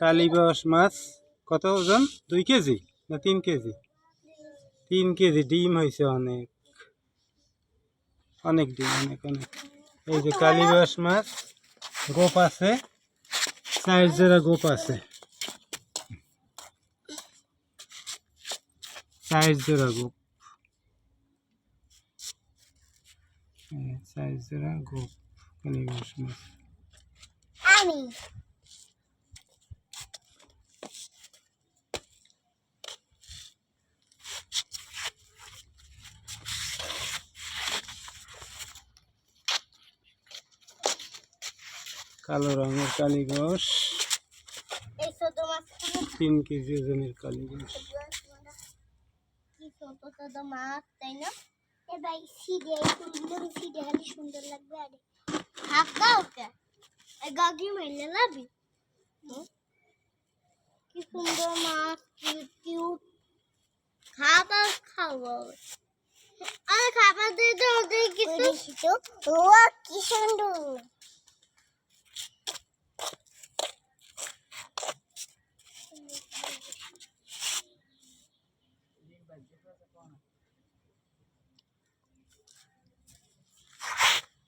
কালীবাস মাছ কত ওজন? দুই কেজি না তিন কেজি? তিন কেজি ডিম হয়েছে অনেক। অনেক ডিম, অনেক অনেক। এই যে কালীবাস মাছ, গোপ আছে, চার জোড়া গোপ আছে। চার জোড়া গোপ। চার জোড়া গোপ কালীবাস মাছ। কালো রঙের মাছ তিন কেজি ওজনের কালীবাস কি ছোট ছোট মাছ তাই না? এ ভাই সিডে সুন্দর লাগবে আরে। হাক্কা ওকে। এ গাগি মাইলে লাবি। হুম? কি সুন্দর মাছ কিউট কিউট খাবার খাব আরে খাবার দিয়ে তো ওদের কিছু। ও কি সুন্দর। It doesn't want to.